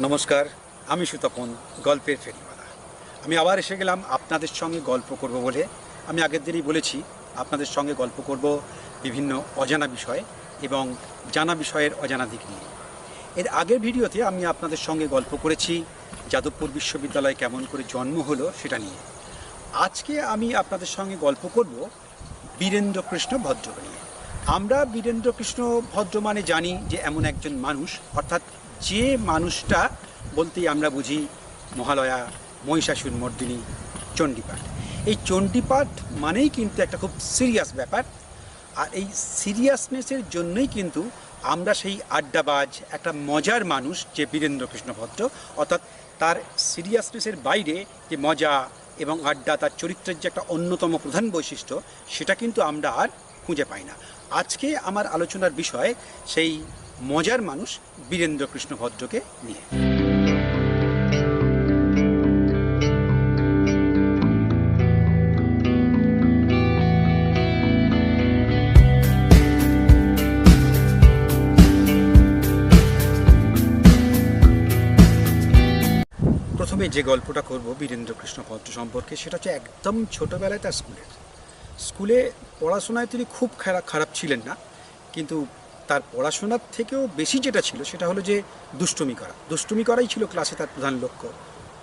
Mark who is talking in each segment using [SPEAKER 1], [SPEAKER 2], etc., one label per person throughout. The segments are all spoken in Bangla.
[SPEAKER 1] নমস্কার, আমি সুতপন, গল্পের ফেরিওয়ালা। আমি আবার এসে গেলাম আপনাদের সঙ্গে গল্প করব বলে। আমি আগের দিনই বলেছি, আপনাদের সঙ্গে গল্প করব বিভিন্ন অজানা বিষয় এবং জানা বিষয়ের অজানা দিক নিয়ে। এর আগের ভিডিওতে আমি আপনাদের সঙ্গে গল্প করেছি, যাদবপুর বিশ্ববিদ্যালয় কেমন করে জন্ম হলো সেটা নিয়ে। আজকে আমি আপনাদের সঙ্গে গল্প করব বীরেন্দ্রকৃষ্ণ ভদ্র নিয়ে। আমরা বীরেন্দ্রকৃষ্ণ ভদ্র মানে জানি যে এমন একজন মানুষ, অর্থাৎ যে মানুষটা বলতেই আমরা বুঝি মহালয়া মহিষাসুর মর্দিনী চণ্ডীপাঠ। এই চণ্ডীপাঠ মানেই কিন্তু একটা খুব সিরিয়াস ব্যাপার। আর এই সিরিয়াসনেসের জন্যই কিন্তু আমরা সেই আড্ডাবাজ, একটা মজার মানুষ যে বীরেন্দ্র কৃষ্ণ ভদ্র, অর্থাৎ তার সিরিয়াসনেসের বাইরে যে মজা এবং আড্ডা, তার চরিত্রের যে একটা অন্যতম প্রধান বৈশিষ্ট্য, সেটা কিন্তু আমরা আর খুঁজে পাই না। আজকে আমার আলোচনার বিষয় সেই মজার মানুষ বীরেন্দ্র কৃষ্ণ ভদ্রকে নিয়ে। প্রথমে যে গল্পটা করব বীরেন্দ্র কৃষ্ণ ভদ্র সম্পর্কে, সেটা হচ্ছে একদম ছোটোবেলায় তার স্কুলের। স্কুলে পড়াশোনায় তিনি খুব খারাপ খারাপ ছিলেন না, কিন্তু তার পড়াশোনার থেকেও বেশি যেটা ছিল সেটা হলো যে দুষ্টুমি করা। দুষ্টুমি করাই ছিল ক্লাসে তার প্রধান লক্ষ্য।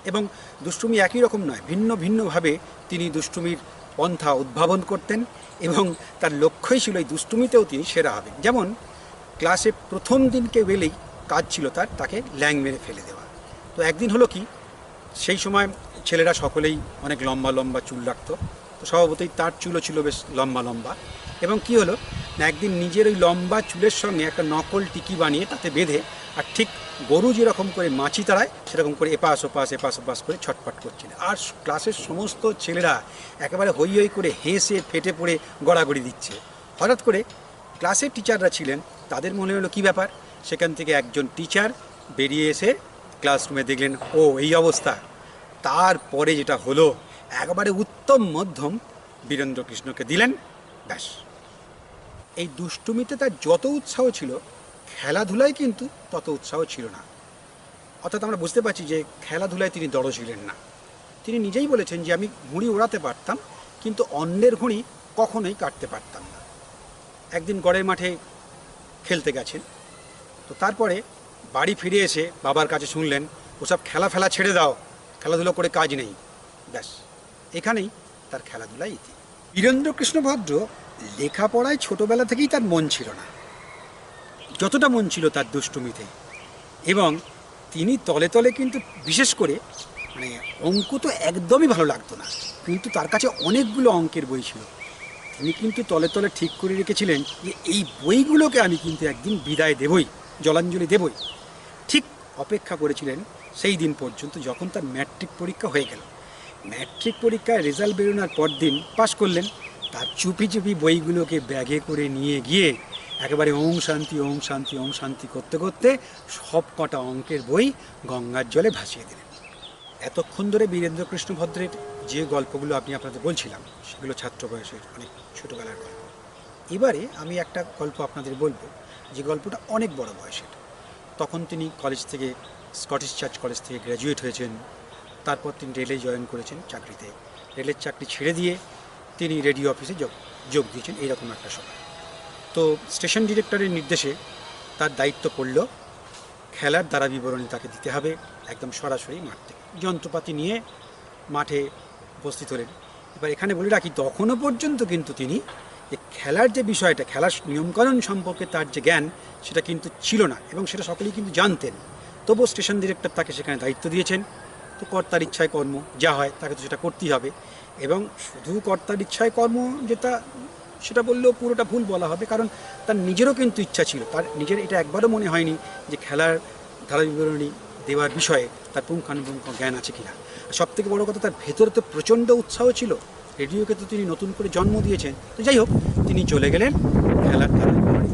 [SPEAKER 1] এবং দুষ্টুমি একই রকম নয়, ভিন্ন ভিন্নভাবে তিনি দুষ্টুমির পন্থা উদ্ভাবন করতেন এবং তার লক্ষ্যই ছিল এই দুষ্টুমিতেও তিনি সেরা হবেন। যেমন, ক্লাসে প্রথম দিনকে বেলেই কাজ ছিল তার, তাকে ল্যাং মেরে ফেলে দেওয়া। তো একদিন হলো কি, সেই সময় ছেলেরা সকলেই অনেক লম্বা লম্বা চুল রাখতো। তো স্বভাবতই তার চুলও ছিল বেশ লম্বা লম্বা। এবং কি হলো? না একদিন নিজের ওই লম্বা চুলের সঙ্গে একটা নকল টিকি বানিয়ে তাতে বেঁধে আর ঠিক গরু যেরকম করে মাছি তাড়ায়, সেরকম করে এপাশ, ওপাশ এপাশ, ওপাশ করে ছটফট করছিল। আর ক্লাসের সমস্ত ছেলেরা একেবারে হই হই করে হেসে, ফেটে পড়ে গড়াগড়ি দিচ্ছে। হঠাৎ করে ক্লাসের টিচাররা ছিলেন, তাদের মনে হলো কি ব্যাপার? সেখান থেকে একজন টিচার বেরিয়ে এসে ক্লাসরুমে দেখলেন, ও, এই অবস্থা। তারপরে যেটা হলো, একবারে উত্তম মধ্যম বীরেন্দ্র কৃষ্ণকে দিলেন ব্যাস। এই দুষ্টুমিতে তার যত উৎসাহ ছিল, খেলাধুলায় কিন্তু তত উৎসাহ ছিল না। অর্থাৎ আমরা বুঝতে পারছি যে খেলাধুলায় তিনি দড় ছিলেন না। তিনি নিজেই বলেছেন যে, আমি ঘুড়ি ওড়াতে পারতাম, কিন্তু অন্যের ঘুড়ি কখনোই কাটতে পারতাম না। একদিন গড়ের মাঠে খেলতে গেছেন। তো তারপরে বাড়ি ফিরে এসে বাবার কাছে শুনলেন, ওসব খেলা ফেলা ছেড়ে দাও, খেলাধুলো করে কাজ নেই। ব্যাস, এখানেই তার খেলাধুলা ইতি। বীরেন্দ্র কৃষ্ণ ভদ্র লেখাপড়ায় ছোটবেলা থেকেই তার মন ছিল না। যতটা মন ছিল তার দুষ্টুমিতে। এবং তিনি তলে তলে কিন্তু বিশেষ করে মানে অঙ্ক তো একদমই ভালো লাগতো না। কিন্তু তার কাছে অনেকগুলো অঙ্কের বই ছিল। তিনি কিন্তু তলে তলে ঠিক করে রেখেছিলেন যে, এই বইগুলোকে আমি কিন্তু একদিন বিদায় দেবই, জলাঞ্জলি দেবই। ঠিক অপেক্ষা করেছিলেন সেই দিন পর্যন্ত যখন তার ম্যাট্রিক পরীক্ষা হয়ে গেল। ম্যাট্রিক পরীক্ষায় রেজাল্ট বেরোনোর পর দিন পাশ করলেন। তার চুপি চুপি বইগুলোকে ব্যাগে করে নিয়ে গিয়ে একেবারে ওং শান্তি ওং শান্তি ওং শান্তি করতে করতে সব কটা অঙ্কের বই গঙ্গার জলে ভাসিয়ে দিলেন। এতক্ষণ ধরে বীরেন্দ্র কৃষ্ণ ভদ্রের যে গল্পগুলো আপনি আপনাদের বলছিলাম, সেগুলো ছাত্র বয়সের অনেক ছোটোবেলার গল্প। এবারে আমি একটা গল্প আপনাদের বলব, যে গল্পটা অনেক বড় বয়সের। তখন তিনি কলেজ থেকে স্কটিশ চার্চ কলেজ থেকে গ্র্যাজুয়েট হয়েছেন। তারপর তিনি রেলে জয়েন করেছেন চাকরিতে। রেলের চাকরি ছেড়ে দিয়ে তিনি রেডিও অফিসে যোগ যোগ দিয়েছেন এইরকম একটা সময় তো স্টেশন ডিরেক্টরের নির্দেশে তার দায়িত্ব পড়ল, খেলার দ্বারা বিবরণী তাকে দিতে হবে, একদম সরাসরি মাঠ থেকে। যন্ত্রপাতি নিয়ে মাঠে উপস্থিত হলেন। এবার এখানে বলে রাখি, তখনও পর্যন্ত কিন্তু তিনি যে খেলার যে বিষয়টা, খেলার নিয়মকানুন সম্পর্কে তার যে জ্ঞান, সেটা কিন্তু ছিল না, এবং সেটা সকলেই কিন্তু জানতেন। তবুও স্টেশন ডিরেক্টর তাকে সেখানে দায়িত্ব দিয়েছেন। তো কর্তার ইচ্ছায় কর্ম, যা হয় তাকে তো সেটা করতেই হবে। এবং শুধু কর্তার ইচ্ছায় কর্ম যেটা, সেটা বললেও পুরোটা ভুল বলা হবে, কারণ তার নিজেরও কিন্তু ইচ্ছা ছিল। তার নিজের এটা একবারও মনে হয়নি যে খেলার ধারা বিবরণী দেওয়ার বিষয়ে তার পুঙ্খানুপুঙ্খ জ্ঞান আছে কিনা। সব থেকে বড় কথা, তার ভেতরে তো প্রচণ্ড উৎসাহ ছিল। রেডিওকে তো তিনি নতুন করে জন্ম দিয়েছেন। তো যাই হোক, তিনি চলে গেলেন খেলার ধারা বিবরণী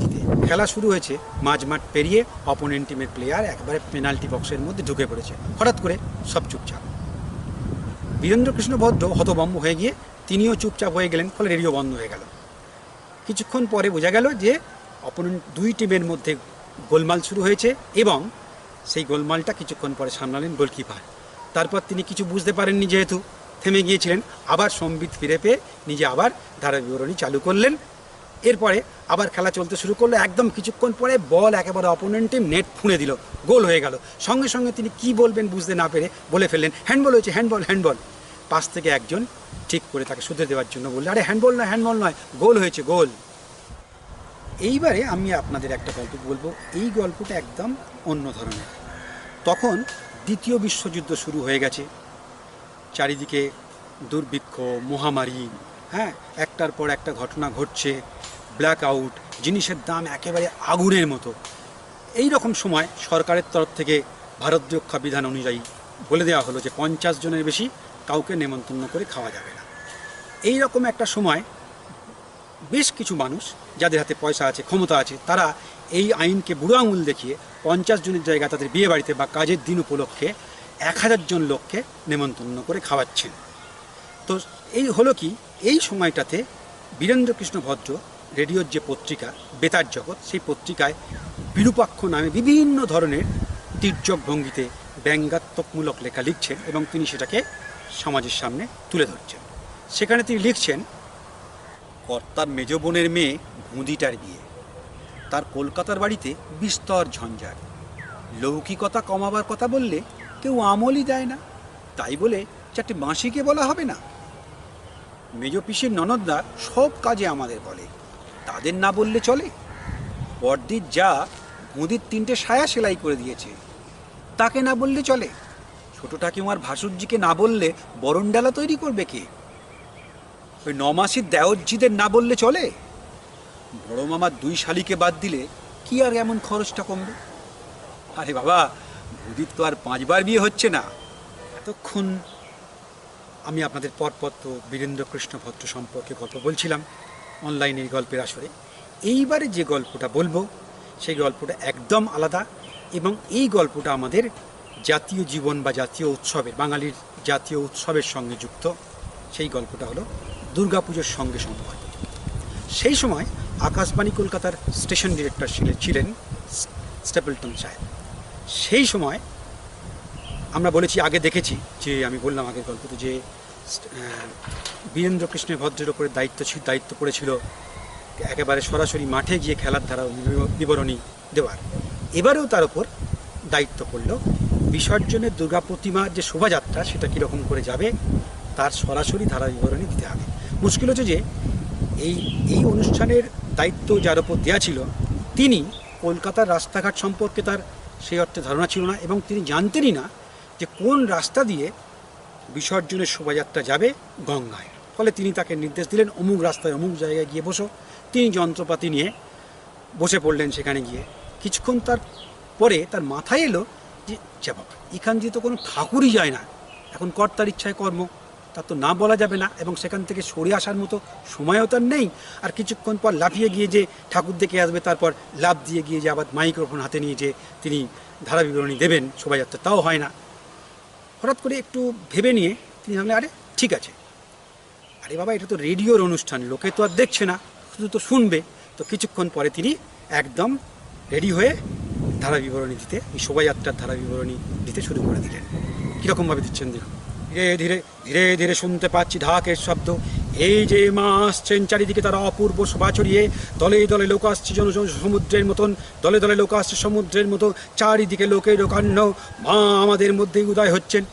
[SPEAKER 1] খেলা শুরু হয়েছে মাঝ মাঠ পেরিয়ে অপোনেন্ট টিমের প্লেয়ার একবারে পেনাল্টি বক্সের মধ্যে ঢুকে পড়েছে। হঠাৎ করে সব চুপচাপ। বীরেন্দ্র কৃষ্ণ ভদ্র হতভম্ব হয়ে গিয়ে তিনিও চুপচাপ হয়ে গেলেন, ফলে রেডিও বন্ধ হয়ে গেল। কিছুক্ষণ পরে বোঝা গেল যে অপোনেন্ট দুই টিমের মধ্যে গোলমাল শুরু হয়েছে এবং সেই গোলমালটা কিছুক্ষণ পরে সামলালেন গোলকিপার তারপর তিনি কিছু বুঝতে পারেননি যেহেতু, থেমে গিয়েছিলেন। আবার সম্বিত ফিরে পেয়ে নিজে আবার ধারা বিবরণী চালু করলেন। এরপরে আবার খেলা চলতে শুরু করল। একদম কিছুক্ষণ পরে বল একেবারে অপোনেন্ট নেট ফুঁড়ে দিল। গোল হয়ে গেল। সঙ্গে সঙ্গে তিনি কি বলবেন বুঝতে না পেরে বলে ফেললেন হ্যান্ডবল হয়েছে হ্যান্ডবল হ্যান্ডবল পাশ থেকে একজন ঠিক করে তাকে শুধরে দেওয়ার জন্য বললে, আরে হ্যান্ডবল নয় হ্যান্ডবল নয়, গোল হয়েছে, গোল। এইবারে আমি আপনাদের একটা গল্প বলব। এই গল্পটা একদম অন্য ধরনের। তখন দ্বিতীয় বিশ্বযুদ্ধ শুরু হয়ে গেছে। চারিদিকে দুর্ভিক্ষ, মহামারী হ্যাঁ একটার পর একটা ঘটনা ঘটছে ব্ল্যাক আউট জিনিসের দাম একেবারে আগুনের মতো। এই রকম সময় সরকারের তরফ থেকে ভারত রক্ষা বিধান অনুযায়ী বলে দেওয়া হলো যে পঞ্চাশ জনের বেশি কাউকে নেমন্তন্ন করে খাওয়া যাবে না। এই রকম একটা সময় বেশ কিছু মানুষ যাদের হাতে পয়সা আছে, ক্ষমতা আছে, তারা এই আইনকে বুড়ো আঙুল দেখিয়ে পঞ্চাশ জনের জায়গায় তাদের বিয়ে বাড়িতে বা কাজের দিন উপলক্ষে এক হাজার জন লোককে নেমন্তন্ন করে খাওয়াচ্ছেন। তো এই হলো কি? এই সময়টাতে বীরেন্দ্র কৃষ্ণ ভদ্র রেডিওর যে পত্রিকা, বেতার জগৎ, সেই পত্রিকায় বিরূপাক্ষ নামে বিভিন্ন ধরনের তির্যক ভঙ্গিতে ব্যঙ্গাত্মকমূলক লেখা লিখছেন এবং তিনি সেটাকে সমাজের সামনে তুলে ধরছেন। সেখানে তিনি লিখছেন, কর্তার মেজ বোনের মেয়ে ভুঁদিটার বিয়ে। তার কলকাতার বাড়িতে বিস্তর ঝঞ্ঝাট। লৌকিকতা কমাবার কথা বললে কেউ আমলই দেয় না। তাই বলে চারটি বাঁশিকে বলা হবে না? মেজ পিসির ননদরা সব কাজে আমাদের বলে। তাদের না বললে চলে। বর্দির যা ভুঁদির তিনটে সায়া সেলাই করে দিয়েছে। তাকে না বললে চলে। ছোট ঠাকুমার ভাসুরজিকে না বললে বরণডালা তৈরি করবে কে? ওই নমাসির দেওরজিদের না বললে চলে? বড় মামার দুই শালিকে বাদ দিলে কি আর এমন খরচটা কমবে? আরে বাবা ভুদির তো আর পাঁচবার বিয়ে হচ্ছে না। এতক্ষণ আমি আপনাদের পরপত্র বীরেন্দ্র কৃষ্ণ ভদ্র সম্পর্কে গল্প বলছিলাম অনলাইনে এই গল্পের আসরে। এইবারে যে গল্পটা বলব, সেই গল্পটা একদম আলাদা এবং এই গল্পটা আমাদের জাতীয় জীবন বা জাতীয় উৎসবের, বাঙালির জাতীয় উৎসবের সঙ্গে যুক্ত, সেই গল্পটা হলো দুর্গাপুজোর সঙ্গে সম্পর্কিত। সেই সময় আকাশবাণী কলকাতার স্টেশন ডিরেক্টর ছিলেন স্টেপলটন সাহেব। সেই সময় আমরা বলেছি, আগে দেখেছি যে, আমি বললাম আগের গল্পতে যে বীরেন্দ্র কৃষ্ণ ভদ্রের ওপরে দায়িত্ব দায়িত্ব পড়েছিল একেবারে সরাসরি মাঠে গিয়ে খেলার ধারা বিব- বিবরণী দেওয়ার। এবারেও তার ওপর দায়িত্ব পড়ল। বিসর্জনের দুর্গা প্রতিমার যে শোভাযাত্রা, সেটা কীরকম করে যাবে, তার সরাসরি ধারা বিবরণী দিতে হবে। মুশকিল হচ্ছে যে, এই এই অনুষ্ঠানের দায়িত্ব যার ওপর দেওয়া ছিল, তিনি কলকাতার রাস্তাঘাট সম্পর্কে তার সেই অর্থে ধারণা ছিল না এবং তিনি জানতেনই না যে কোন রাস্তা দিয়ে বিসর্জনের শোভাযাত্রা যাবে গঙ্গায়। ফলে তিনি তাকে নির্দেশ দিলেন, অমুক রাস্তায় অমুক জায়গায় গিয়ে বসো। তিনি যন্ত্রপাতি নিয়ে বসে পড়লেন সেখানে গিয়ে। কিছুক্ষণ তার পরে তার মাথায় এলো যে, যা বাবা, এখান দিয়ে তো কোনো ঠাকুরই যায় না। এখন কর্তার ইচ্ছায় কর্ম। তার তো না বলা যাবে না এবং সেখান থেকে সরে আসার মতো সময়ও তার নেই। আর কিছুক্ষণ পর লাফিয়ে গিয়ে যে ঠাকুর দেখে আসবে, তারপর লাভ দিয়ে গিয়ে যে আবার মাইক্রোফোন হাতে নিয়ে যে তিনি ধারা বিবরণী দেবেন শোভাযাত্রা, তাও হয় না। হঠাৎ করে একটু ভেবে নিয়ে তিনি ভাবলেন, আরে, ঠিক আছে। আরে বাবা, এটা তো রেডিওর অনুষ্ঠান, লোকে তো আর দেখছে না, শুধু তো শুনবে। তো কিছুক্ষণ পরে তিনি একদম রেডি হয়ে ধারা বিবরণী দিতে, এই শোভাযাত্রার ধারা বিবরণী দিতে শুরু করে দিলেন। কীরকমভাবে দিচ্ছেন দেখুন। ধীরে ধীরে ধীরে ধীরে শুনতে পাচ্ছি ঢাকের শব্দ এই যে মা আসছেন চারিদিকে তারা অপূর্ব শোভা ছড়িয়ে দলে দলে লোক আসছে জন সমুদ্রের মতন, দলে দলে লোক আসছে সমুদ্রের মতো, চারিদিকে লোকের লোকান্য মা আমাদের মধ্যেই উদয় হচ্ছেন।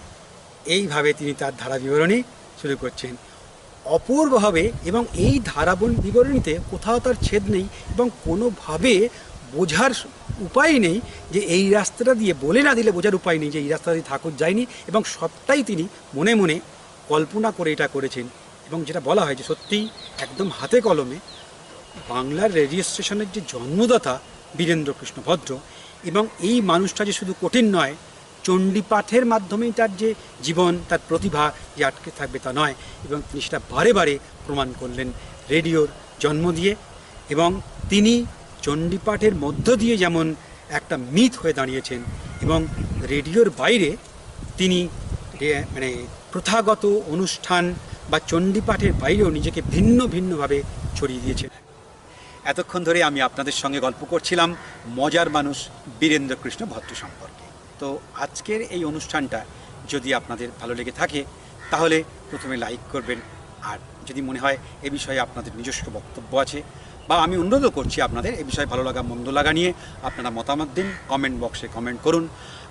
[SPEAKER 1] এইভাবে তিনি তার ধারা বিবরণী শুরু করছেন। অপূর্বভাবে এবং এই ধারাবন বিবরণীতে কোথাও তার ছেদ নেই এবং কোনোভাবে বোঝার উপায় নেই যে এই রাস্তাটা দিয়ে বলে না দিলে বোঝার উপায় নেই যে এই রাস্তা দিয়ে ঠাকুর যায়নি এবং সবটাই তিনি মনে মনে কল্পনা করে এটা করেছেন। এবং যেটা বলা হয় যে সত্যিই একদম হাতে কলমে বাংলার রেডিও স্টেশনের যে জন্মদাতা বীরেন্দ্র কৃষ্ণ ভদ্র এবং এই মানুষটা যে শুধু কঠিন নয়, চণ্ডীপাঠের মাধ্যমেই তার যে জীবন, তার প্রতিভা যে আটকে থাকবে তা নয় এবং তিনি সেটা বারে বারে প্রমাণ করলেন রেডিওর জন্ম দিয়ে এবং তিনি চণ্ডীপাঠের মধ্য দিয়ে যেমন একটা মিথ হয়ে দাঁড়িয়েছেন এবং রেডিওর বাইরে তিনি মানে প্রথাগত অনুষ্ঠান বা চণ্ডীপাঠের বাইরেও নিজেকে ভিন্ন ভিন্নভাবে ছড়িয়ে দিয়েছেন এতক্ষণ ধরে আমি আপনাদের সঙ্গে গল্প করছিলাম মজার মানুষ বীরেন্দ্র কৃষ্ণ ভদ্র সম্পর্কে। তো আজকের এই অনুষ্ঠানটা যদি আপনাদের ভালো লেগে থাকে, তাহলে প্রথমে লাইক করবেন। আর যদি মনে হয় এ বিষয়ে আপনাদের নিজস্ব বক্তব্য আছে, বা আমি অনুরোধও করছি আপনাদের এ বিষয়ে ভালো লাগা, মন্দ লাগা নিয়ে আপনারা মতামত দিন, কমেন্ট বক্সে কমেন্ট করুন।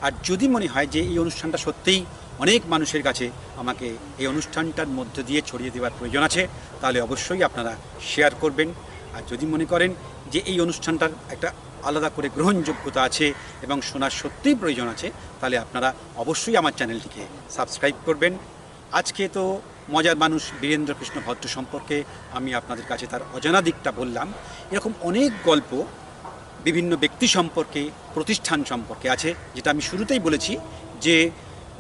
[SPEAKER 1] আর যদি মনে হয় যে এই অনুষ্ঠানটা সত্যিই অনেক মানুষের কাছে আমাকে এই অনুষ্ঠানটার মধ্য দিয়ে ছড়িয়ে দেওয়ার প্রয়োজন আছে, তাহলে অবশ্যই আপনারা শেয়ার করবেন। আর যদি মনে করেন যে এই অনুষ্ঠানটার একটা আলাদা করে গ্রহণযোগ্যতা আছে এবং শোনার সত্যিই প্রয়োজন আছে, তাহলে আপনারা অবশ্যই আমার চ্যানেলটিকে সাবস্ক্রাইব করবেন। আজকে তো মজার মানুষ বীরেন্দ্র কৃষ্ণ সম্পর্কে আমি আপনাদের কাছে তার অজানা দিকটা বললাম। এরকম অনেক গল্প বিভিন্ন ব্যক্তি সম্পর্কে, প্রতিষ্ঠান সম্পর্কে আছে, যেটা আমি শুরুতেই বলেছি যে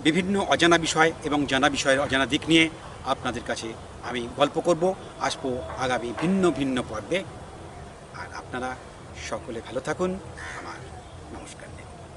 [SPEAKER 1] বিভিন্ন অজানা বিষয় এবং জানা বিষয়ের অজানা দিক নিয়ে আপনাদের কাছে আমি গল্প করব। আসব আগামী ভিন্ন ভিন্ন পর্বে। আর আপনারা সকলে ভালো থাকুন। আমার নমস্কার।